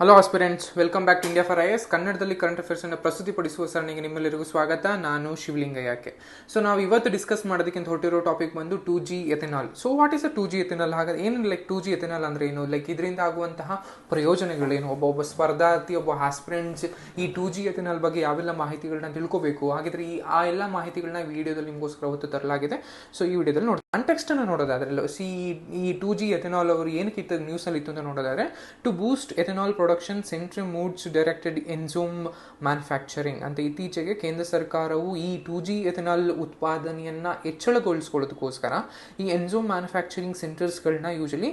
Hello aspirants welcome back to India for I S ಕನ್ನಡದಲ್ಲಿ current affairs ಅನ್ನು ಪ್ರಸ್ತುತಿಪಡಿಸುವ ಸರಣಿಗೆ ನಿಮ್ಮೆಲ್ಲರಿಗೂ ಸ್ವಾಗತ. ನಾನು ಶಿವಲಿಂಗಯ್ಯಕ್ಕೆ. ಸೊ ನಾವು ಇವತ್ತು ಡಿಸ್ಕಸ್ ಮಾಡೋದಕ್ಕಿಂತ ಹೊರಟಿರೋ ಟಾಪಿಕ್ ಬಂದು two G ethanol so what is a two G ethanol ಹಾಗಾದ್ರೆ ಏನು ಲೈಕ್ ಟೂ ಜಿ ಎಥೆನಾಲ್ ಅಂದ್ರೆ ಏನು? ಲೈಕ್ ಇದರಿಂದ ಆಗುವಂತಹ ಪ್ರಯೋಜನಗಳೇನು? ಒಬ್ಬ ಒಬ್ಬ ಸ್ಪರ್ಧಾರ್ಥಿ, ಒಬ್ಬ ಆಸ್ಪಿರೆಂಟ್ಸ್ ಈ ಟೂ ಜಿ ಎಥೆನಾಲ್ ಬಗ್ಗೆ ಯಾವೆಲ್ಲ ಮಾಹಿತಿಗಳನ್ನ ತಿಳ್ಕೋಬೇಕು? ಹಾಗಿದ್ರೆ ಈ, ಆ ಎಲ್ಲ ಮಾಹಿತಿಗಳನ್ನ ವಿಡಿಯೋದಲ್ಲಿ ನಿಮಗೋಸ್ಕರ ಹೊತ್ತು ತರಲಾಗಿದೆ. ಸೊ ಈ ವಿಡಿಯೋದಲ್ಲಿ ನೋಡಿ ಕಾಂಟೆಕ್ಸ್ಟ್ ಅನ್ನು ನೋಡೋದಾದ್ರೆ ಸಿ, ಈ ಟೂ ಜಿ ಎಥೆನಾಲ್ ಅವರು ಏನಕ್ಕೆ ಇತ್ತು ನ್ಯೂಸ್ ಅಲ್ಲಿ ಇತ್ತು ಅಂತ ನೋಡೋದಾದ್ರೆ to boost ethanol production centre moots directed enzyme manufacturing ಅಂತ ಇತ್ತೀಚೆಗೆ ಕೇಂದ್ರ ಸರ್ಕಾರವು ಈ ಟೂ ಜಿ ಎಥೆನಾಲ್ ಉತ್ಪಾದನೆಯನ್ನು ಹೆಚ್ಚಳಗೊಳಿಸ್ಕೊಳ್ಳೋದಕ್ಕೋಸ್ಕರ ಈ ಎನ್ಸೋಮ್ ಮ್ಯಾನುಫ್ಯಾಕ್ಚರಿಂಗ್ ಸೆಂಟರ್ಸ್ಗಳನ್ನ ಯೂಶಲಿ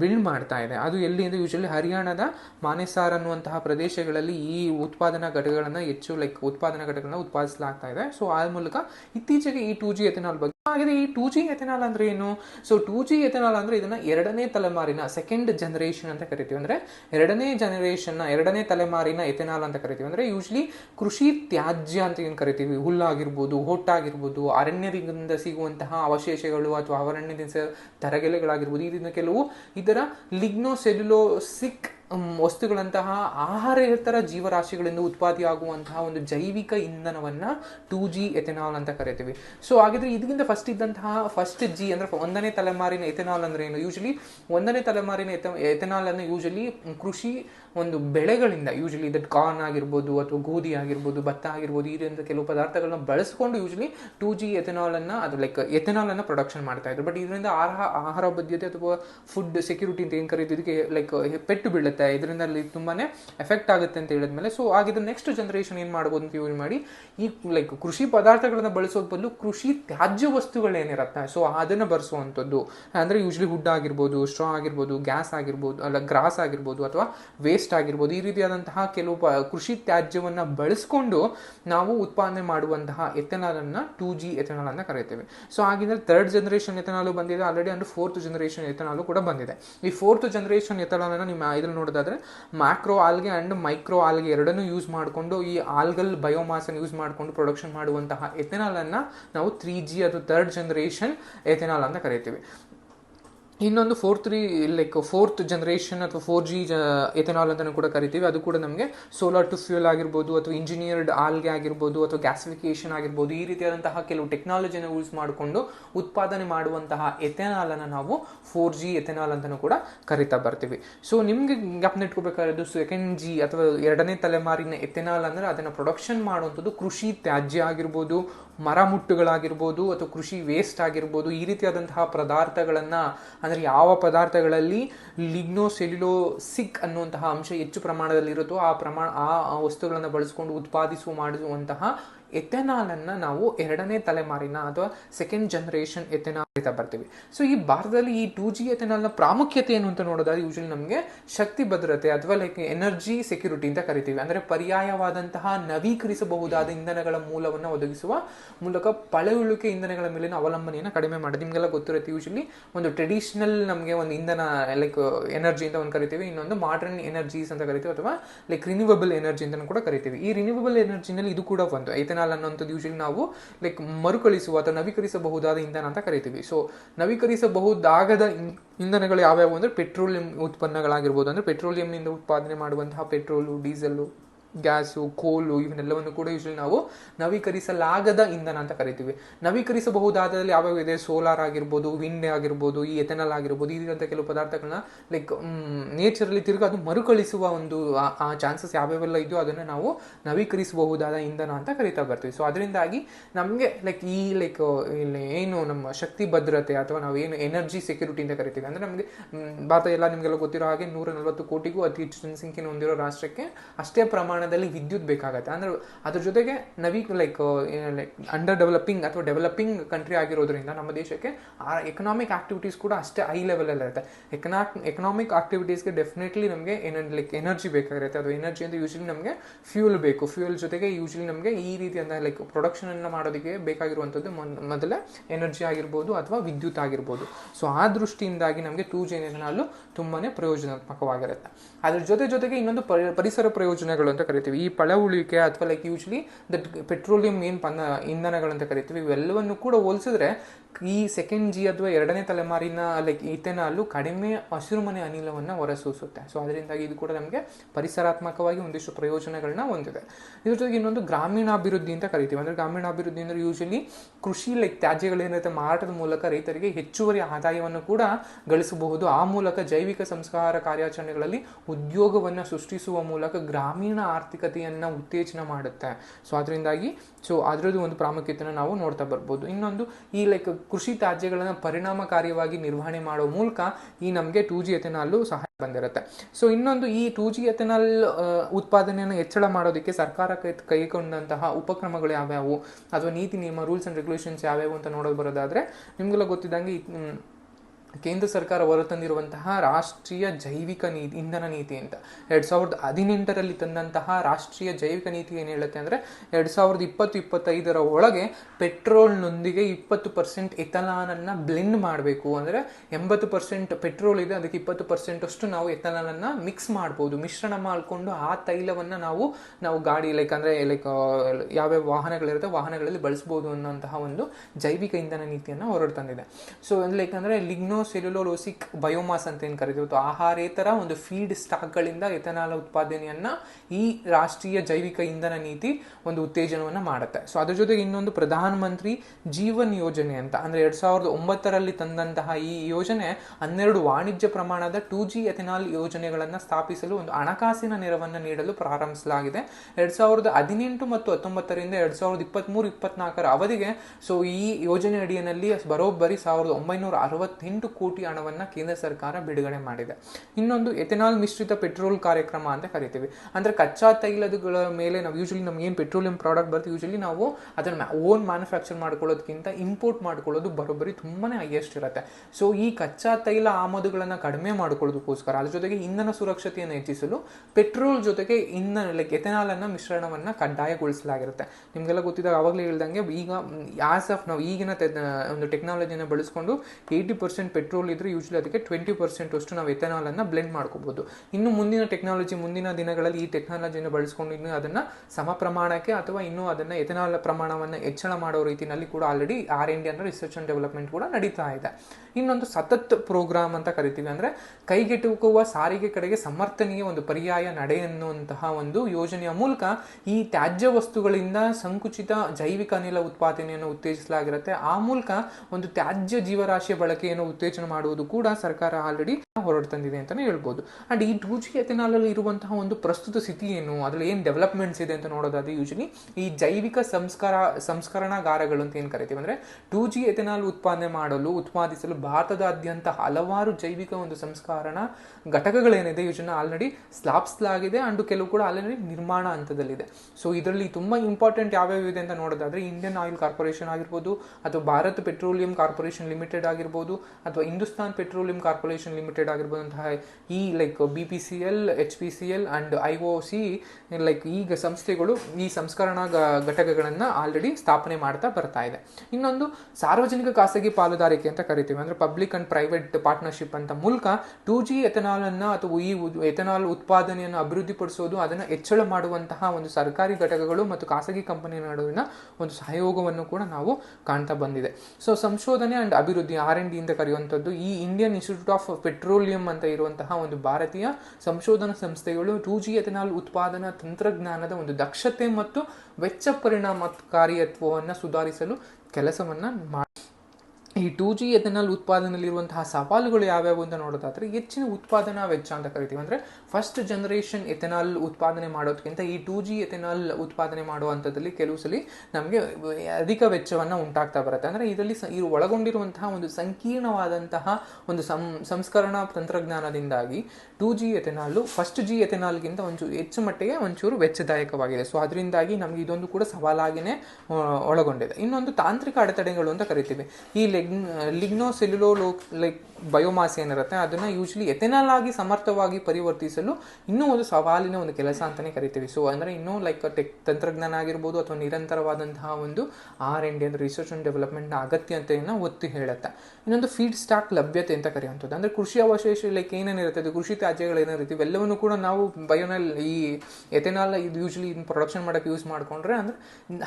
ಬಿಲ್ಡ್ ಮಾಡ್ತಾ ಇದೆ. ಅದು ಎಲ್ಲಿ ಅಂದರೆ ಯೂಶಲಿ ಹರಿಯಾಣದ ಮಾನೆಸಾರ್ ಅನ್ನುವಂತಹ ಪ್ರದೇಶಗಳಲ್ಲಿ ಈ ಉತ್ಪಾದನಾ ಘಟಕಗಳನ್ನು ಹೆಚ್ಚು ಲೈಕ್ ಉತ್ಪಾದನಾ ಘಟಕಗಳನ್ನ ಉತ್ಪಾದಿಸಲಾಗ್ತಾ ಇದೆ. ಸೊ ಆ ಮೂಲಕ ಇತ್ತೀಚೆಗೆ ಈ ಟೂ ಜಿ ಎಥೆನಾಲ್ ಬಗ್ಗೆ ಹಾಗೆ ಈ ಟೂ ಜಿ ಎಥೆನಾಲ್ ಅಂದ್ರೆ ಏನು? ಸೊ ಟೂ ಜಿ ಎಥೆನಾಲ್ ಅಂದ್ರೆ ಇದನ್ನ ಎರಡನೇ ತಲೆಮಾರಿನ ಸೆಕೆಂಡ್ ಜನರೇಷನ್ ಅಂತ ಕರಿತೀವಿ. ಅಂದ್ರೆ ಎರಡನೇ ಜನರೇಷನ್ ಎರಡನೇ ತಲೆಮಾರಿನ ಎಥೆನಾಲ್ ಅಂತ ಕರಿತೀವಿ. ಅಂದ್ರೆ ಯೂಶ್ಲಿ ಕೃಷಿ ತ್ಯಾಜ್ಯ ಅಂತ ಏನು ಕರಿತೀವಿ? ಹುಲ್ಲಾಗಿರ್ಬೋದು, ಹೊಟ್ಟಾಗಿರ್ಬೋದು, ಅರಣ್ಯದಿಂದ ಸಿಗುವಂತಹ ಅವಶೇಷಗಳು ಅಥವಾ ಅರಣ್ಯದಿಂದ ತರಗೆಲೆಗಳಾಗಿರ್ಬೋದು ಇದರಿಂದ ಕೆಲವು ಇದರ ಲಿಗ್ನೋಸೆಲ್ಯುಲೋಸಿಕ್ ವಸ್ತುಗಳಂತಹ ಆಹಾರೇತರ ಜೀವರಾಶಿಗಳಿಂದ ಉತ್ಪಾದಿಯಾಗುವಂತಹ ಒಂದು ಜೈವಿಕ ಇಂಧನವನ್ನ ಟೂ ಜಿ ಎಥೆನಾಲ್ ಅಂತ ಕರಿತೀವಿ. ಸೊ ಹಾಗಿದ್ರೆ ಇದಕ್ಕಿಂತ ಫಸ್ಟ್ ಇದ್ದಂತಹ ಫಸ್ಟ್ ಜಿ ಅಂದ್ರೆ ಒಂದನೇ ತಲೆಮಾರಿನ ಎಥೆನಾಲ್ ಅಂದ್ರೆ ಏನು? ಯೂಶಲಿ ಒಂದನೇ ತಲೆಮಾರಿನ ಎಥೆನಾಲ್ ಅನ್ನು ಯೂಶಲಿ ಕೃಷಿ ಒಂದು ಬೆಳೆಗಳಿಂದ ಯೂಶಲಿ ದಟ್ ಕಾರ್ನ್ ಆಗಿರ್ಬೋದು ಅಥವಾ ಗೋಧಿ ಆಗಿರ್ಬೋದು, ಭತ್ತ ಆಗಿರ್ಬೋದು, ಈ ರೀತಿಯ ಕೆಲವು ಪದಾರ್ಥಗಳನ್ನ ಬಳಸಿಕೊಂಡು ಯೂಶಲಿ ಟೂ ಜಿ ಎಥೆನಾಲ್ ಅನ್ನ, ಅದು ಲೈಕ್ ಎಥೆನಾಲ್ ಅನ್ನ ಪ್ರೊಡಕ್ಷನ್ ಮಾಡ್ತಾ ಇದ್ರು. ಬಟ್ ಇದರಿಂದ ಆಹಾರ ಆಹಾರ ಬದ್ಧತೆ ಅಥವಾ ಫುಡ್ ಸೆಕ್ಯೂರಿಟಿ ಅಂತ ಏನು ಕರೀತಿದ್ದಕ್ಕೆ ಲೈಕ್ ಪೆಟ್ಟು ಬೀಳುತ್ತೆ. ಇದರಿಂದ ಅಲ್ಲಿ ತುಂಬಾನೇ ಎಫೆಕ್ಟ್ ಆಗುತ್ತೆ ಅಂತ ಹೇಳಿದ್ಮೇಲೆ ಸೊ ಆಗಿದ್ರೆ ನೆಕ್ಸ್ಟ್ ಜನರೇಷನ್ ಏನು ಮಾಡ್ಬೋದು ಅಂತ ಯೂಸ್ ಮಾಡಿ, ಈ ಲೈಕ್ ಕೃಷಿ ಪದಾರ್ಥಗಳನ್ನ ಬಳಸೋದ್ ಬದಲು ಕೃಷಿ ತ್ಯಾಜ್ಯ ವಸ್ತುಗಳೇನಿರತ್ತೆ ಸೊ ಅದನ್ನ ಬಳಸುವಂಥದ್ದು ಅಂದ್ರೆ ಯೂಶಲಿ ಹುಡ್ ಆಗಿರ್ಬೋದು ಸ್ಟ್ರಾ ಆಗಿರ್ಬೋದು ಗ್ಯಾಸ್ ಆಗಿರ್ಬೋದು, ಅಲ್ಲ ಗ್ರಾಸ್ ಆಗಿರ್ಬೋದು ಅಥವಾ ವೇಸ್ಟ್ ಆಗಿರ್ಬೋದು, ಈ ರೀತಿಯಾದಂತಹ ಕೆಲವು ಕೃಷಿ ತ್ಯಾಜ್ಯವನ್ನ ಬಳಸ್ಕೊಂಡು ನಾವು ಉತ್ಪಾದನೆ ಮಾಡುವಂತಹ ಎಥೆನಾಲ್ ಅನ್ನ ಟೂ ಜಿ ಎಥೆನಾಲ್ ಅಂತ ಕರೀತೇವೆ ಸೊ ಹಾಗಿದ್ರೆ ಥರ್ಡ್ ಜನರೇಷನ್ ಎಥೆನಾಲ್ ಬಂದಿದೆ already and fourth generation ethanol ಕೂಡ ಬಂದಿದೆ. ಈ ಫೋರ್ತ್ ಜನರೇಷನ್ ಎಥೆನಾಲನ್ನು ನಿಮ್ಮ ಇದ್ರಲ್ಲಿ ನೋಡೋದಾದ್ರೆ macro algae and micro algae ಎರಡನ್ನೂ ಯೂಸ್ ಮಾಡಿಕೊಂಡು, ಈ ಆಲ್ಗಲ್ ಬಯೋಮಾಸ್ ಅನ್ನು ಯೂಸ್ ಮಾಡಿಕೊಂಡು ಪ್ರೊಡಕ್ಷನ್ ಮಾಡುವಂತಹ ಎಥೆನಾಲ್ ಅನ್ನ ನಾವು ತ್ರೀ ಜಿ ಅದು ಥರ್ಡ್ ಜನರೇಷನ್ ಎಥೆನಾಲ್ ಅಂತ ಕರಿತೀವಿ ಇನ್ನೊಂದು four three like fourth generation ಅಥವಾ ಫೋರ್ ಜಿ ಎಥೆನಾಲ್ ಅಂತಲೂ ಕೂಡ ಕರಿತೀವಿ. ಅದು ಕೂಡ ನಮಗೆ ಸೋಲಾರ್ ಟು ಫ್ಯೂಲ್ ಆಗಿರ್ಬೋದು ಅಥವಾ ಇಂಜಿನಿಯರ್ಡ್ ಆಲ್ಗೆ ಆಗಿರ್ಬೋದು ಅಥವಾ ಗ್ಯಾಸಿಫಿಕೇಶನ್ ಆಗಿರ್ಬೋದು. ಈ ರೀತಿಯಾದಂತಹ ಕೆಲವು ಟೆಕ್ನಾಲಜಿನ ಯೂಸ್ ಮಾಡಿಕೊಂಡು ಉತ್ಪಾದನೆ ಮಾಡುವಂತಹ ಎಥೆನಾಲ್ ಅನ್ನು ನಾವು ಫೋರ್ ಜಿ ಎಥೆನಾಲ್ ಅಂತಲೂ ಕೂಡ ಕರಿತಾ ಬರ್ತೀವಿ. ಸೊ ನಿಮಗೆ ಜ್ಞಾಪನ ಇಟ್ಕೋಬೇಕಾಗಿರೋದು ಸೆಕೆಂಡ್ ಜಿ ಅಥವಾ ಎರಡನೇ ತಲೆಮಾರಿನ ಎಥೆನಾಲ್ ಅಂದರೆ ಅದನ್ನು ಪ್ರೊಡಕ್ಷನ್ ಮಾಡುವಂಥದ್ದು ಕೃಷಿ ತ್ಯಾಜ್ಯ ಆಗಿರ್ಬೋದು ಮರ ಮುಟ್ಟುಗಳಾಗಿರ್ಬೋದು ಅಥವಾ ಕೃಷಿ ವೇಸ್ಟ್ ಆಗಿರ್ಬೋದು ಈ ರೀತಿಯಾದಂತಹ ಪದಾರ್ಥಗಳನ್ನು, ಅಂದರೆ ಯಾವ ಪದಾರ್ಥಗಳಲ್ಲಿ ಲಿಗ್ನೋ ಸೆಲ್ಯುಲೋಸಿಕ್ ಅನ್ನುವಂತಹ ಅಂಶ ಹೆಚ್ಚು ಪ್ರಮಾಣದಲ್ಲಿರುತ್ತೋ ಆ ಪ್ರಮಾಣ, ಆ ಆ ವಸ್ತುಗಳನ್ನು ಬಳಸಿಕೊಂಡು ಉತ್ಪಾದಿಸುವ ಮಾಡುವಂತಹ ಎಥೆನಾಲ್ ಅನ್ನ ನಾವು ಎರಡನೇ ತಲೆಮಾರಿನ ಅಥವಾ ಸೆಕೆಂಡ್ ಜನರೇಷನ್ ಎಥೆನಾಲ್ ಅಂತ ಬರ್ತೀವಿ. ಸೊ ಈ ಭಾರತದಲ್ಲಿ ಈ ಟೂ ಜಿ ಎಥೆನಾಲ್ನ ಪ್ರಾಮುಖ್ಯತೆ ಏನು ಅಂತ ನೋಡೋದಾದ್ರೆ ಯೂಶಲಿ ನಮಗೆ ಶಕ್ತಿ, ಭದ್ರತೆ ಅಥವಾ ಲೈಕ್ ಎನರ್ಜಿ ಸೆಕ್ಯೂರಿಟಿ ಅಂತ ಕರಿತೀವಿ. ಅಂದ್ರೆ ಪರ್ಯಾಯವಾದಂತಹ ನವೀಕರಿಸಬಹುದಾದ ಇಂಧನಗಳ ಮೂಲವನ್ನು ಒದಗಿಸುವ ಮೂಲಕ ಪಳೆಯುಳಿಕೆ ಇಂಧನಗಳ ಮೇಲಿನ ಅವಲಂಬನೆಯನ್ನು ಕಡಿಮೆ ಮಾಡೋದು. ನಿಮಗೆಲ್ಲ ಗೊತ್ತಿರುತ್ತೆ ಯೂಶಲಿ ಒಂದು ಟ್ರೆಡಿಷನಲ್ ನಮಗೆ ಒಂದು ಇಂಧನ ಲೈಕ್ ಎನರ್ಜಿ ಅಂತ ಒಂದು ಕರಿತೀವಿ. ಇನ್ನೊಂದು ಮಾಡರ್ನ್ ಎನರ್ಜೀಸ್ ಅಂತ ಕರಿತೀವಿ. ಅಥವಾ ಲೈಕ್ ರಿನ್ಯೂವಬಲ್ ಎನರ್ಜಿ ಅಂತ ಕೂಡ ಕರಿತೀವಿ. ಈ ರಿನ್ಯೂವಬಲ್ ಎನರ್ಜಿನಲ್ಲಿ ಇದು ಕೂಡ ಒಂದು. ಎಥೆನಾಲ್ ಅನ್ನುವಂಥದ್ದು ಯೂಶಲಿ ನಾವು ಲೈಕ್ ಮರುಕಳಿಸುವ ಅಥವಾ ನವೀಕರಿಸಬಹುದಾದ ಇಂಧನ ಅಂತ ಕರಿತೀವಿ. ಸೊ ನವೀಕರಿಸಬಹುದಾಗದ ಇಂಧನಗಳು ಯಾವ್ಯಾವು ಅಂದ್ರೆ ಪೆಟ್ರೋಲಿಯಂ ಉತ್ಪನ್ನಗಳಾಗಿರ್ಬೋದು. ಅಂದ್ರೆ ಪೆಟ್ರೋಲಿಯಂನಿಂದ ಉತ್ಪಾದನೆ ಮಾಡುವಂತಹ ಪೆಟ್ರೋಲು ಡೀಸೆಲ್ಲು ಗ್ಯಾಸು ಕೋಲು ಇವನ್ನೆಲ್ಲವನ್ನು ಕೂಡ ಯೂಶಲಿ ನಾವು ನವೀಕರಿಸಲಾಗದ ಇಂಧನ ಅಂತ ಕರಿತೀವಿ. ನವೀಕರಿಸಬಹುದಾದಲ್ಲಿ ಯಾವ್ಯಾವ ಇದೆ? ಸೋಲಾರ್ ಆಗಿರ್ಬೋದು ವಿಂಡ್ ಆಗಿರ್ಬೋದು, ಈ ಎಥೆನಲ್ ಆಗಿರ್ಬೋದು, ಈ ರೀತಿಯಂಥ ಕೆಲವು ಪದಾರ್ಥಗಳನ್ನ ಲೈಕ್ ನೇಚರಲ್ಲಿ ತಿರುಗಿ ಅದು ಮರುಕಳಿಸುವ ಒಂದು, ಆ- ಚಾನ್ಸಸ್ ಯಾವ್ಯಾವೆಲ್ಲ ಇದೆಯೋ ಅದನ್ನು ನಾವು ನವೀಕರಿಸಬಹುದಾದ ಇಂಧನ ಅಂತ ಕರಿತಾ ಬರ್ತೀವಿ. ಸೊ ಅದರಿಂದಾಗಿ ನಮಗೆ ಲೈಕ್ ಈ ಲೈಕ್ ಏನು ನಮ್ಮ ಶಕ್ತಿ ಭದ್ರತೆ ಅಥವಾ ನಾವು ಏನು ಎನರ್ಜಿ ಸೆಕ್ಯೂರಿಟಿ ಅಂತ ಕರಿತೀವಿ. ಅಂದರೆ ನಮಗೆ ಭಾರತ ಎಲ್ಲ ನಿಮಗೆಲ್ಲ ಗೊತ್ತಿರೋ ಹಾಗೆ ನೂರ ನಲವತ್ತು ಕೋಟಿಗೂ ಅತಿ ಹೆಚ್ಚು ಜನಸಂಖ್ಯೆಯನ್ನು ಹೊಂದಿರೋ ರಾಷ್ಟ್ರಕ್ಕೆ ಅಷ್ಟೇ ಪ್ರಮಾಣದಲ್ಲಿ ವಿದ್ಯುತ್ ಬೇಕಾಗತ್ತೆ. ಅಂದ್ರೆ ಅದ್ರ ಜೊತೆಗೆ ನವೀ ಲೈಕ್ ಲೈಕ್ ಅಂಡರ್ ಡೆವಲಪಿಂಗ್ ಅಥವಾ ಡೆವಲಪಿಂಗ್ ಕಂಟ್ರಿ ಆಗಿರೋದ್ರಿಂದ ನಮ್ಮ ದೇಶಕ್ಕೆ ಆ ಎಕನಾಮಿಕ್ ಆಕ್ಟಿವಿಟೀಸ್ ಕೂಡ ಅಷ್ಟೇ ಹೈ ಲೆವೆಲ್ ಅಲ್ಲಿ ಇರುತ್ತೆ. ಎಕನಾ ಎಕನಾಮಿಕ್ ಆಕ್ಟಿವಿಟೀಸ್ಗೆ ಡೆಫಿನೆಟ್ಲಿ ನಮಗೆ ಲೈಕ್ ಎನರ್ಜಿ ಬೇಕಾಗಿರುತ್ತೆ. ಅದು ಎನರ್ಜಿ ಅಂದ್ರೆ ಯೂಶಲಿ ನಮಗೆ ಫ್ಯೂಲ್ ಬೇಕು. ಫ್ಯೂಲ್ ಜೊತೆಗೆ ಯೂಶಲಿ ನಮಗೆ ಈ ರೀತಿಯಾದ ಲೈಕ್ ಪ್ರೊಡಕ್ಷನ್ ಅನ್ನು ಮಾಡೋದಕ್ಕೆ ಬೇಕಾಗಿರುವಂಥದ್ದು ಮೊದಲೇ ಎನರ್ಜಿ ಆಗಿರ್ಬೋದು ಅಥವಾ ವಿದ್ಯುತ್ ಆಗಿರ್ಬೋದು. ಸೊ ಆ ದೃಷ್ಟಿಯಿಂದಾಗಿ ನಮಗೆ ಟೂ ಜಿ ತುಂಬಾ ಪ್ರಯೋಜನಾತ್ಮಕವಾಗಿರುತ್ತೆ. ಅದ್ರ ಜೊತೆ ಜೊತೆಗೆ ಇನ್ನೊಂದು ಪರಿ- ಪರಿಸರ ಪ್ರಯೋಜನಗಳು ಅಂತ ಕರಿತೀವಿ. ಈ ಪಳವುಳಿಕೆ ಅಥವಾ ಲೈಕ್ ಯೂಶ್ವಲಿ ದಟ್ ಪೆಟ್ರೋಲಿಯಂ ಏನು ಪನ್ನ ಇಂಧನಗಳಂತ ಕರಿತೀವಿ. ಇವೆಲ್ಲವನ್ನು ಕೂಡ ಹೋಲಿಸಿದ್ರೆ ಈ ಸೆಕೆಂಡ್ ಜಿ ಅಥವಾ ಎರಡನೇ ತಲೆಮಾರಿನ ಲೈಕ್ ಇಥೆನಾಲು ಕಡಿಮೆ ಹಸಿರುಮನೆ ಅನಿಲವನ್ನು ಹೊರಸೂಸುತ್ತೆ. ಸೊ ಅದರಿಂದಾಗಿ ಇದು ಕೂಡ ನಮಗೆ ಪರಿಸರಾತ್ಮಕವಾಗಿ ಒಂದಿಷ್ಟು ಪ್ರಯೋಜನಗಳನ್ನ ಹೊಂದಿದೆ. ಇದ್ರ ಜೊತೆಗೆ ಇನ್ನೊಂದು ಗ್ರಾಮೀಣಾಭಿವೃದ್ಧಿ ಅಂತ ಕರಿತೀವಿ. ಅಂದರೆ ಗ್ರಾಮೀಣಾಭಿವೃದ್ಧಿ ಅಂದರೆ ಯೂಶಲಿ ಕೃಷಿ ಲೈಕ್ ತ್ಯಾಜ್ಯಗಳೇನಿರುತ್ತೆ ಮಾರಾಟದ ಮೂಲಕ ರೈತರಿಗೆ ಹೆಚ್ಚುವರಿ ಆದಾಯವನ್ನು ಕೂಡ ಗಳಿಸಬಹುದು. ಆ ಮೂಲಕ ಜೈವಿಕ ಸಂಸ್ಕಾರ ಕಾರ್ಯಾಚರಣೆಗಳಲ್ಲಿ ಉದ್ಯೋಗವನ್ನು ಸೃಷ್ಟಿಸುವ ಮೂಲಕ ಗ್ರಾಮೀಣ ಆರ್ಥಿಕತೆಯನ್ನು ಉತ್ತೇಜನ ಮಾಡುತ್ತೆ. ಸೊ ಅದರಿಂದಾಗಿ ಸೊ ಅದರದ್ದು ಒಂದು ಪ್ರಾಮುಖ್ಯತೆಯನ್ನು ನಾವು ನೋಡ್ತಾ ಬರ್ಬೋದು. ಇನ್ನೊಂದು, ಈ ಲೈಕ್ ಕೃಷಿ ತ್ಯಾಜ್ಯಗಳನ್ನು ಪರಿಣಾಮಕಾರಿಯಾಗಿ ನಿರ್ವಹಣೆ ಮಾಡೋ ಮೂಲಕ ಈ ನಮಗೆ ಟೂ ಜಿ ಎಥೆನಾಲ್ ಸಹಾಯ ಬಂದಿರುತ್ತೆ. ಸೊ ಇನ್ನೊಂದು, ಈ ಟೂ ಜಿ ಎಥೆನಾಲ್ ಉತ್ಪಾದನೆಯನ್ನು ಹೆಚ್ಚಳ ಮಾಡೋದಕ್ಕೆ ಸರ್ಕಾರ ಕೈ, ಕೈಗೊಂಡಂತಹ ಉಪಕ್ರಮಗಳು ಯಾವ್ಯಾವು? ಅಥವಾ ನೀತಿ ನಿಯಮ ರೂಲ್ಸ್ ಆ್ಯಂಡ್ ರೆಗ್ಯುಲೇಷನ್ಸ್ ಯಾವ್ಯಾವು ಅಂತ ನೋಡೋದು ಬರೋದಾದರೆ, ನಿಮಗೆಲ್ಲ ಗೊತ್ತಿದ್ದಂಗೆ ಕೇಂದ್ರ ಸರ್ಕಾರ ಹೊರತಂದಿರುವಂತಹ ರಾಷ್ಟ್ರೀಯ ಜೈವಿಕ ನೀತಿ, ಇಂಧನ ನೀತಿ ಅಂತ. ಎರಡು ಸಾವಿರದ ಹದಿನೆಂಟರಲ್ಲಿ ತಂದಂತಹ ರಾಷ್ಟ್ರೀಯ ಜೈವಿಕ ನೀತಿ ಏನು ಹೇಳುತ್ತೆ ಅಂದರೆ, ಎರಡು ಸಾವಿರದ ಇಪ್ಪತ್ತು, ಇಪ್ಪತ್ತೈದರ ಒಳಗೆ ಪೆಟ್ರೋಲ್ನೊಂದಿಗೆ ಇಪ್ಪತ್ತು ಪರ್ಸೆಂಟ್ ಎಥನಾಲನ್ನು ಬ್ಲೆಂಡ್ ಮಾಡಬೇಕು. ಅಂದರೆ ಎಂಬತ್ತು ಪರ್ಸೆಂಟ್ ಪೆಟ್ರೋಲ್ ಇದೆ, ಅದಕ್ಕೆ ಇಪ್ಪತ್ತು ಪರ್ಸೆಂಟ್ ಅಷ್ಟು ನಾವು ಎಥನಾಲನ್ನು ಮಿಕ್ಸ್ ಮಾಡ್ಬೋದು. ಮಿಶ್ರಣ ಮಾಡಿಕೊಂಡು ಆ ತೈಲವನ್ನು ನಾವು ನಾವು ಗಾಡಿ ಲೈಕ್ ಅಂದರೆ ಲೈಕ್ ಯಾವ್ಯಾವ ವಾಹನಗಳಿರುತ್ತೆ ವಾಹನಗಳಲ್ಲಿ ಬಳಸ್ಬೋದು ಅನ್ನೋಂತಹ ಒಂದು ಜೈವಿಕ ಇಂಧನ ನೀತಿಯನ್ನು ಹೊರಡು ತಂದಿದೆ. ಸೊ ಲೈಕ್ ಅಂದರೆ ಲಿಗ್ನೋ ಸೆಲ್ಯುಲೋಲೋಸಿಕ್ ಬಯೋಮಾಸ್ ಅಂತ ಏನು ಕರಿತೀವಿ ಆಹಾರೇತರ ಒಂದು ಫೀಡ್ ಸ್ಟಾಕ್ಗಳಿಂದ ಎಥೆನಾಲ್ ಉತ್ಪಾದನೆಯನ್ನು ಈ ರಾಷ್ಟ್ರೀಯ ಜೈವಿಕ ಇಂಧನ ನೀತಿ ಒಂದು ಉತ್ತೇಜನವನ್ನು ಮಾಡುತ್ತೆ. ಸೊ ಅದರ ಜೊತೆಗೆ ಇನ್ನೊಂದು ಪ್ರಧಾನಮಂತ್ರಿ ಜೀವನ್ ಯೋಜನೆ ಅಂತ. ಅಂದರೆ ಎರಡು ಸಾವಿರದ ಒಂಬತ್ತರಲ್ಲಿ ತಂದಂತಹ ಈ ಯೋಜನೆ ಹನ್ನೆರಡು ವಾಣಿಜ್ಯ ಪ್ರಮಾಣದ ಟೂ ಜಿ ಎಥೆನಾಲ್ ಯೋಜನೆಗಳನ್ನು ಸ್ಥಾಪಿಸಲು ಒಂದು ಹಣಕಾಸಿನ ನೆರವನ್ನು ನೀಡಲು ಪ್ರಾರಂಭಿಸಲಾಗಿದೆ. ಎರಡು ಸಾವಿರದ ಹದಿನೆಂಟು ಮತ್ತು ಹತ್ತೊಂಬತ್ತರಿಂದ ಎರಡು ಸಾವಿರದ ಇಪ್ಪತ್ತ್ಮೂರು ಇಪ್ಪತ್ತ್ನಾಲ್ಕರ ಅವಧಿಗೆ ಸೊ ಈ ಯೋಜನೆ ಅಡಿಯಲ್ಲಿ ಬರೋಬ್ಬರಿ ಸಾವಿರದ ಒಂಬೈನೂರ ಅರವತ್ತೆಂಟು ಕೋಟಿ ಹಣವನ್ನು ಕೇಂದ್ರ ಸರ್ಕಾರ ಬಿಡುಗಡೆ ಮಾಡಿದೆ. ಇನ್ನೊಂದು ಎಥೆನಾಲ್ ಮಿಶ್ರಿತ ಪೆಟ್ರೋಲ್ ಕಾರ್ಯಕ್ರಮ ಅಂತ ಕರಿತೀವಿ. ಅಂದರೆ ಕಚ್ಚಾ ತೈಲದಗಳ ಮೇಲೆ ನಾವು ಯೂಶಲಿ ನಮ್ಗೆ ಏನು ಪೆಟ್ರೋಲಿಯಂ ಪ್ರಾಡಕ್ಟ್ ಬರುತ್ತೆ ಯೂಶಲಿ ನಾವು ಅದನ್ನು ಓನ್ ಮ್ಯಾನುಫ್ಯಾಕ್ಚರ್ ಮಾಡ್ಕೊಳ್ಳೋದಕ್ಕಿಂತ ಇಂಪೋರ್ಟ್ ಮಾಡ್ಕೊಳ್ಳೋದು ಬರೋಬ್ಬರಿ ತುಂಬಾ ಹೈಯೆಸ್ಟ್ ಇರುತ್ತೆ. ಸೊ ಈ ಕಚ್ಚಾ ತೈಲ ಆಮದುಗಳನ್ನು ಕಡಿಮೆ ಮಾಡ್ಕೊಳ್ಳೋದಕ್ಕೋಸ್ಕರ, ಅದ್ರ ಜೊತೆಗೆ ಇಂಧನ ಸುರಕ್ಷತೆಯನ್ನು ಹೆಚ್ಚಿಸಲು ಪೆಟ್ರೋಲ್ ಜೊತೆಗೆ ಇಂಧನ ಲೈಕ್ ಎಥೆನಾಲನ್ನು ಮಿಶ್ರಣವನ್ನು ಕಡ್ಡಾಯಗೊಳಿಸಲಾಗಿರುತ್ತೆ. ನಿಮಗೆಲ್ಲ ಗೊತ್ತಿದ್ದಾಗ ಆವಾಗಲೇ ಹೇಳ್ದಂಗೆ ಈಗ ಆಸ್ ಆಫ್ ನಾವು ಈಗಿನ ಒಂದು ಟೆಕ್ನಾಲಜಿನ ಬಳಸ್ಕೊಂಡು ಏಯ್ಟಿ ಪರ್ಸೆಂಟ್ ಪೆಟ್ರೋಲ್ ಇದ್ದರೆ ಯೂಶಲಿ ಅದಕ್ಕೆ ಟ್ವೆಂಟಿ ಪರ್ಸೆಂಟ್ ಅಷ್ಟು ನಾವು ಎಥೆನಾಲನ್ನು ಬ್ಲೆಂಡ್ ಮಾಡ್ಕೋಬಹುದು ಇನ್ನು ಮುಂದಿನ ಟೆಕ್ನಾಲಜಿ ಮುಂದಿನ ದಿನಗಳಲ್ಲಿ ಈ ಟೆಕ್ನಾಲಜಿಯನ್ನು ಬಳಸ್ಕೊಂಡು ಇನ್ನು ಅದನ್ನು ಸಮ ಪ್ರಮಾಣಕ್ಕೆ ಅಥವಾ ಇನ್ನೂ ಅದನ್ನು ಎಥೆನಾಲ್ ಪ್ರಮಾಣವನ್ನು ಹೆಚ್ಚಳ ಮಾಡೋ ರೀತಿಯಲ್ಲಿ ಕೂಡ ಆಲ್ರೆಡಿ ಆರ್ ಇಂಡಿ ಅಂದರೆ ರಿಸರ್ಚ್ ಅಂಡ್ ಡೆವಲಪ್ಮೆಂಟ್ ಕೂಡ ನಡೀತಾ ಇದೆ. ಇನ್ನೊಂದು ಸತತ್ ಪ್ರೋಗ್ರಾಮ್ ಅಂತ ಕರಿತೀವಿ ಅಂದರೆ ಕೈಗೆಟುಕುವ ಸಾರಿಗೆ ಕಡೆಗೆ ಸಮರ್ಥನೀಯ ಒಂದು ಪರ್ಯಾಯ ನಡೆ ಎನ್ನುವಂತಹ ಒಂದು ಯೋಜನೆಯ ಮೂಲಕ ಈ ತ್ಯಾಜ್ಯ ವಸ್ತುಗಳಿಂದ ಸಂಕುಚಿತ ಜೈವಿಕ ಅನಿಲ ಉತ್ಪಾದನೆಯನ್ನು ಉತ್ತೇಜಿಸಲಾಗಿರುತ್ತೆ. ಆ ಮೂಲಕ ಒಂದು ತ್ಯಾಜ್ಯ ಜೀವರಾಶಿಯ ಬಳಕೆಯನ್ನು ಉತ್ತೇಜನ ಮಾಡುವುದು ಕೂಡ ಸರ್ಕಾರ ಆಲ್ರೆಡಿ ಹೊರಟು ತಂದಿದೆ ಅಂತಾನೆ ಹೇಳ್ಬೋದು. ಅಂಡ್ ಈ ಟೂ ಜಿ ಎಥೆನಾಲಲ್ಲಿ ಇರುವಂತಹ ಒಂದು ಪ್ರಸ್ತುತ ಸ್ಥಿತಿ ಏನು? ಅದ್ರಲ್ಲಿ ಏನು ಡೆವಲಪ್ಮೆಂಟ್ಸ್ ಇದೆ ಅಂತ ನೋಡೋದಾದ್ರೆ ಯೂಶಲಿ ಈ ಜೈವಿಕ ಸಂಸ್ಕಾರ, ಸಂಸ್ಕರಣಾಗಾರಗಳು ಅಂತ ಏನು ಕರಿತೀವಿ ಅಂದರೆ ಟೂ ಜಿ ಎಥೆನಾಲ್ ಉತ್ಪಾದನೆ ಮಾಡಲು, ಉತ್ಪಾದಿಸಲು ಭಾರತದಾದ್ಯಂತ ಹಲವಾರು ಜೈವಿಕ ಒಂದು ಸಂಸ್ಕರಣ ಘಟಕಗಳೇನಿದೆ ಯೋಜನೆ ಆಲ್ರೆಡಿ ಸ್ಥಾಪಿಸಲಾಗಿದೆ ಅಂಡ್ ಕೆಲವು ಕೂಡ ಆಲ್ರೆಡಿ ನಿರ್ಮಾಣ ಹಂತದಲ್ಲಿದೆ. ಸೊ ಇದರಲ್ಲಿ ತುಂಬ ಇಂಪಾರ್ಟೆಂಟ್ ಯಾವ್ಯಾವ ಇದೆ ಅಂತ ನೋಡೋದಾದ್ರೆ ಇಂಡಿಯನ್ ಆಯಿಲ್ ಕಾರ್ಪೊರೇಷನ್ ಆಗಿರ್ಬೋದು, ಅಥವಾ ಭಾರತ್ ಪೆಟ್ರೋಲಿಯಂ ಕಾರ್ಪೊರೇಷನ್ ಲಿಮಿಟೆಡ್ ಆಗಿರ್ಬೋದು ಅಥವಾ ಹಿಂದೂಸ್ತಾನ್ ಪೆಟ್ರೋಲಿಯಂ ಕಾರ್ಪೊರೇಷನ್ ಲಿಮಿಟೆಡ್ ಆಗಿರ್ಬೋದಂತಹ ಈ like B P C L H P C L and I O C like ಈಗ ಸಂಸ್ಥೆಗಳು ಈ ಸಂಸ್ಕರಣಾ ಘಟಕಗಳನ್ನು ಆಲ್ರೆಡಿ ಸ್ಥಾಪನೆ ಮಾಡ್ತಾ ಬರ್ತಾ ಇದೆ. ಇನ್ನೊಂದು ಸಾರ್ವಜನಿಕ ಖಾಸಗಿ ಪಾಲುದಾರಿಕೆ ಅಂತ ಕರಿತೀವಿ. ಅಂದರೆ ಪಬ್ಲಿಕ್ ಆ್ಯಂಡ್ ಪ್ರೈವೇಟ್ ಪಾರ್ಟ್ನರ್ಶಿಪ್ ಅಂತ ಮೂಲಕ ಟೂ ಜಿ ಎಥನಾಲನ್ನು ಅಥವಾ ಈ ಎಥನಾಲ್ ಉತ್ಪಾದನೆಯನ್ನು ಅಭಿವೃದ್ಧಿಪಡಿಸೋದು, ಅದನ್ನು ಹೆಚ್ಚಳ ಮಾಡುವಂತಹ ಒಂದು ಸರ್ಕಾರಿ ಘಟಕಗಳು ಮತ್ತು ಖಾಸಗಿ ಕಂಪನಿಯ ನಡುವಿನ ಒಂದು ಸಹಯೋಗವನ್ನು ಕೂಡ ನಾವು ಕಾಣ್ತಾ ಬಂದಿದೆ. ಸೊ ಸಂಶೋಧನೆ ಅಂಡ್ ಅಭಿವೃದ್ಧಿ ಆರ್ ಎನ್ ಡಿ ಅಂತ ಕರೆಯುವಂಥದ್ದು ಈ ಇಂಡಿಯನ್ ಇನ್ಸ್ಟಿಟ್ಯೂಟ್ ಆಫ್ ಪೆಟ್ರೋಲಿಯಂ ಅಂತ ಇರುವಂತಹ ಒಂದು ಭಾರತೀಯ ಸಂಶೋಧನಾ ಸಂಸ್ಥೆಗಳು ಟೂ ಜಿ ಎಥನಾಲ್ ಉತ್ಪಾದನಾ ತಂತ್ರಜ್ಞಾನದ ಒಂದು ದಕ್ಷತೆ ಮತ್ತು ವೆಚ್ಚ ಪರಿಣಾಮಕಾರಿಯತ್ವವನ್ನು ಸುಧಾರಿಸಲು ಕೆಲಸವನ್ನು ಈ ಟೂ ಜಿ ಎಥೆನಾಲ್ ಉತ್ಪಾದನೆಯಲ್ಲಿರುವಂತಹ ಸವಾಲುಗಳು ಯಾವ್ಯಾವು ಅಂತ ನೋಡೋದಾದ್ರೆ ಹೆಚ್ಚಿನ ಉತ್ಪಾದನಾ ವೆಚ್ಚ ಅಂತ ಕರಿತೀವಿ. ಅಂದ್ರೆ ಫಸ್ಟ್ ಜನರೇಷನ್ ಎಥೆನಾಲ್ ಉತ್ಪಾದನೆ ಮಾಡೋದಕ್ಕಿಂತ ಈ ಟೂ ಜಿ ಎಥೆನಾಲ್ ಉತ್ಪಾದನೆ ಮಾಡೋ ಕೆಲವು ಸಲ ನಮಗೆ ಅಧಿಕ ವೆಚ್ಚವನ್ನು ಉಂಟಾಗ್ತಾ ಬರುತ್ತೆ. ಅಂದ್ರೆ ಇದರಲ್ಲಿ ಸ- ಒಳಗೊಂಡಿರುವಂತಹ ಒಂದು ಸಂಕೀರ್ಣವಾದಂತಹ ಒಂದು ಸಂ, ಸಂಸ್ಕರಣಾ ತಂತ್ರಜ್ಞಾನದಿಂದಾಗಿ two G ethanol first G ಎಥೆನಾಲ್ಗಿಂತ ಒಂಚೂರು ಹೆಚ್ಚು ಮಟ್ಟಿಗೆ ಒಂಚೂರು ವೆಚ್ಚದಾಯಕವಾಗಿದೆ. ಸೊ ಅದರಿಂದಾಗಿ ನಮಗೆ ಇದೊಂದು ಕೂಡ ಸವಾಲಾಗಿಯೇ ಒಳಗೊಂಡಿದೆ. ಇನ್ನೊಂದು ತಾಂತ್ರಿಕ ಅಡೆತಡೆಗಳು ಅಂತ ಕರಿತೀವಿ. ಈ ಲಿಗ್ನೋ ಸೆಲ್ಯುಲೋ ಲೈಕ್ ಬಯೋಮಾಸ್ ಏನಿರುತ್ತೆ, ಅದನ್ನು ಯೂಶ್ವಲಿ ಎಥೆನಾಲ್ ಆಗಿ ಸಮರ್ಥವಾಗಿ ಪರಿವರ್ತಿಸಲು ಇನ್ನೂ ಒಂದು ಸವಾಲಿನ ಒಂದು ಕೆಲಸ ಅಂತಲೇ ಕರಿತೀವಿ. ಸೊ ಅಂದರೆ ಇನ್ನೂ ಲೈಕ್ ಟೆಕ್ ತಂತ್ರಜ್ಞಾನ ಆಗಿರ್ಬೋದು ಅಥವಾ ನಿರಂತರವಾದಂತಹ ಒಂದು ಆರ್ ಎನ್ ಡಿ ಅಂದರೆ ರಿಸರ್ಚ್ ಆ್ಯಂಡ್ ಡೆವಲಪ್ಮೆಂಟ್ನ ಅಗತ್ಯತೆಯನ್ನು ಒತ್ತಿ ಹೇಳುತ್ತೆ. ಇನ್ನೊಂದು ಫೀಡ್ ಸ್ಟಾಕ್ ಲಭ್ಯತೆ ಅಂತ ಕರೆಯುವಂಥದ್ದು. ಅಂದರೆ ಕೃಷಿ ಅವಶೇಷ ಲೈಕ್ ಏನೇನಿರುತ್ತೆ, ಅದು ಕೃಷಿ ತ್ಯಾಜ್ಯಗಳು ಏನಿರುತ್ತೆ ಇವೆಲ್ಲವನ್ನು ಕೂಡ ನಾವು ಬಯೋನಲ್ ಈ ಎಥೆನಾಲ್ ಇದು ಯೂಶ್ವಲಿ ಪ್ರೊಡಕ್ಷನ್ ಮಾಡೋಕ್ಕೆ ಯೂಸ್ ಮಾಡಿಕೊಂಡ್ರೆ ಅಂದರೆ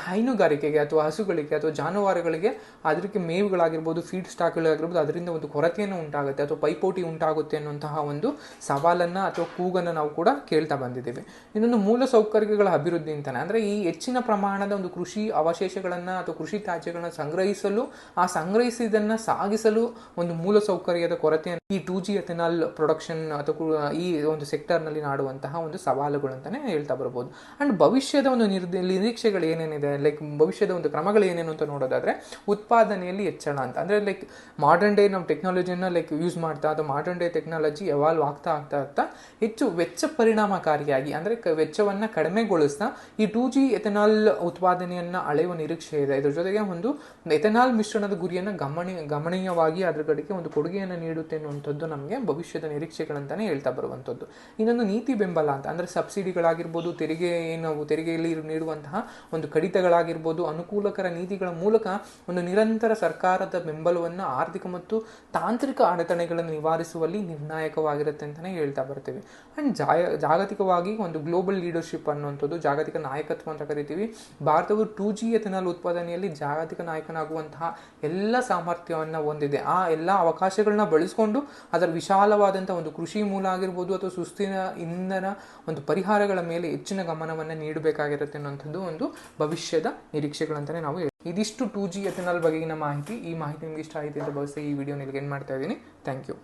ಹೈನುಗಾರಿಕೆಗೆ ಅಥವಾ ಹಸುಗಳಿಗೆ ಅಥವಾ ಜಾನುವಾರುಗಳಿಗೆ ಅದಕ್ಕೆ ಮೇವುಗಳಾಗಿರ್ಬೋದು ಫೀಡ್ ಸ್ಟಾಕ್ಗಳಾಗಿರ್ಬೋದು ಅದರಿಂದ ಒಂದು ಕೊರತೆಯನ್ನು ಉಂಟಾಗುತ್ತೆ ಅಥವಾ ಪೈಪೋಟಿ ಉಂಟಾಗುತ್ತೆ ಅನ್ನುವಂತಹ ಒಂದು ಸವಾಲನ್ನು ಅಥವಾ ಕೂಗನ್ನು ನಾವು ಕೂಡ ಕೇಳ್ತಾ ಬಂದಿದ್ದೇವೆ. ಇನ್ನೊಂದು ಮೂಲ ಸೌಕರ್ಯಗಳ ಅಭಿವೃದ್ಧಿ ಅಂತಾನೆ, ಅಂದರೆ ಈ ಹೆಚ್ಚಿನ ಪ್ರಮಾಣದ ಒಂದು ಕೃಷಿ ಅವಶೇಷಗಳನ್ನು ಅಥವಾ ಕೃಷಿ ತ್ಯಾಜ್ಯಗಳನ್ನು ಸಂಗ್ರಹಿಸಲು, ಆ ಸಂಗ್ರಹಿಸಿದನ್ನು ಸಾಗಿಸಲು ಒಂದು ಮೂಲ ಸೌಕರ್ಯದ ಕೊರತೆಯನ್ನು ಈ ಟೂ ಜಿ ಎಥೆನಾಲ್ ಪ್ರೊಡಕ್ಷನ್ ಅಥವಾ ಈ ಒಂದು ಸೆಕ್ಟರ್ನಲ್ಲಿ ನಾಡುವಂತಹ ಒಂದು ಸವಾಲುಗಳು ಅಂತಲೇ ಹೇಳ್ತಾ ಬರ್ಬೋದು. ಆ್ಯಂಡ್ ಭವಿಷ್ಯದ ಒಂದು ನಿರ್ದಿ ನಿರೀಕ್ಷೆಗಳು ಏನೇನಿದೆ ಲೈಕ್ ಭವಿಷ್ಯದ ಒಂದು ಕ್ರಮಗಳು ಏನೇನು ಅಂತ ನೋಡೋದಾದರೆ, ಉತ್ಪಾದನೆಯಲ್ಲಿ ಹೆಚ್ಚಳ ಅಂತ. ಅಂದ್ರೆ ಲೈಕ್ ಮಾಡರ್ನ್ ಡೇ ನಮ್ಮ ಟೆಕ್ನಾಲಜಿನ ಲೈಕ್ ಯೂಸ್ ಮಾಡ್ತಾ ಅಥವಾ ಮಾಡರ್ನ್ ಡೇ ಟೆಕ್ನಾಲಜಿ ಎವಾಲ್ವ್ ಆಗ್ತಾ ಆಗ್ತಾ ಆಗ್ತಾ ಹೆಚ್ಚು ವೆಚ್ಚ ಪರಿಣಾಮಕಾರಿಯಾಗಿ ಅಂದರೆ ಕ- ವೆಚ್ಚವನ್ನು ಕಡಿಮೆಗೊಳಿಸ್ತಾ ಈ ಟೂ ಜಿ ಎಥೆನಾಲ್ ಉತ್ಪಾದನೆಯನ್ನು ಅಳೆಯುವ ನಿರೀಕ್ಷೆ ಇದೆ. ಇದರ ಜೊತೆಗೆ ಒಂದು ಎಥೆನಾಲ್ ಮಿಶ್ರಣದ ಗುರಿಯನ್ನು ಗಮನಿ ಗಮನೀಯವಾಗಿ ಅದರ ಕಡೆಗೆ ಒಂದು ಕೊಡುಗೆಯನ್ನು ನೀಡುತ್ತೆ ಅನ್ನುವಂಥದ್ದು ನಮಗೆ ಭವಿಷ್ಯದ ನಿರೀಕ್ಷೆಗಳಂತಲೇ ಹೇಳ್ತಾ ಬರುವಂಥದ್ದು. ಇನ್ನೊಂದು ನೀತಿ ಬೆಂಬಲ ಅಂತ ಅಂದರೆ ಸಬ್ಸಿಡಿಗಳಾಗಿರ್ಬೋದು, ತೆರಿಗೆ ಏನು ತೆರಿಗೆಯಲ್ಲಿ ನೀಡುವಂತಹ ಒಂದು ಕಡಿತಗಳಾಗಿರ್ಬೋದು, ಅನುಕೂಲಕರ ನೀತಿಗಳ ಮೂಲಕ ಒಂದು ನಿರಂತರ ಸರ್ಕಾರದ ಬೆಂಬಲವನ್ನು ಆರ್ಥಿಕ ಮತ್ತು ತಾಂತ್ರಿಕ ಅಡೆತಡೆಗಳನ್ನು ನಿವಾರಿಸುವಲ್ಲಿ ನಿರ್ಣಾಯಕವಾಗಿರುತ್ತೆ ಅಂತಲೇ ಹೇಳ್ತಾ ಬರ್ತೀವಿ. ಆ್ಯಂಡ್ ಜಾಯ, ಜಾಗತಿಕವಾಗಿ ಒಂದು ಗ್ಲೋಬಲ್ ಲೀಡರ್ಶಿಪ್ ಅನ್ನುವಂಥದ್ದು, ಜಾಗತಿಕ ನಾಯಕತ್ವ ಅಂತ ಕರಿತೀವಿ. ಭಾರತವು ಟೂ ಜಿ ಎಥೆನಾಲ್ ಉತ್ಪಾದನೆಯಲ್ಲಿ ಜಾಗತಿಕ ನಾಯಕನಾಗುವಂತಹ ಎಲ್ಲ ಸಾಮರ್ಥ್ಯವನ್ನು ಹೊಂದಿದೆ. ಆ ಎಲ್ಲ ಅವಕಾಶಗಳನ್ನ ಬಳಸಿಕೊಂಡು ಅದರ ವಿಶಾಲವಾದಂಥ ಒಂದು ಕೃಷಿ ಮೂಲ ಆಗಿರ್ಬೋದು ಅಥವಾ ಸುಸ್ಥಿರ ಇಂಧನ ಒಂದು ಪರಿಹಾರಗಳ ಮೇಲೆ ಹೆಚ್ಚಿನ ಗಮನವನ್ನು ನೀಡಬೇಕಾಗಿರುತ್ತೆ ಅನ್ನುವಂಥದ್ದು ಒಂದು ಭವಿಷ್ಯದ ನಿರೀಕ್ಷೆಗಳಂತಲೇ ನಾವು. ಇದಿಷ್ಟು ಟೂ ಜಿ ಎಥೆನಾಲ್ ಬಗೆಗಿನ ಮಾಹಿತಿ. ಈ ಮಾಹಿತಿ ನಿಮಗೆ ಇಷ್ಟ ಆಯಿತು ಅಂತ ಭಾವಿಸಿ ಈ ವಿಡಿಯೋ ನಿಲ್ಗೆ ಏನು ಮಾಡ್ತಾ ಇದ್ದೀನಿ. Thank you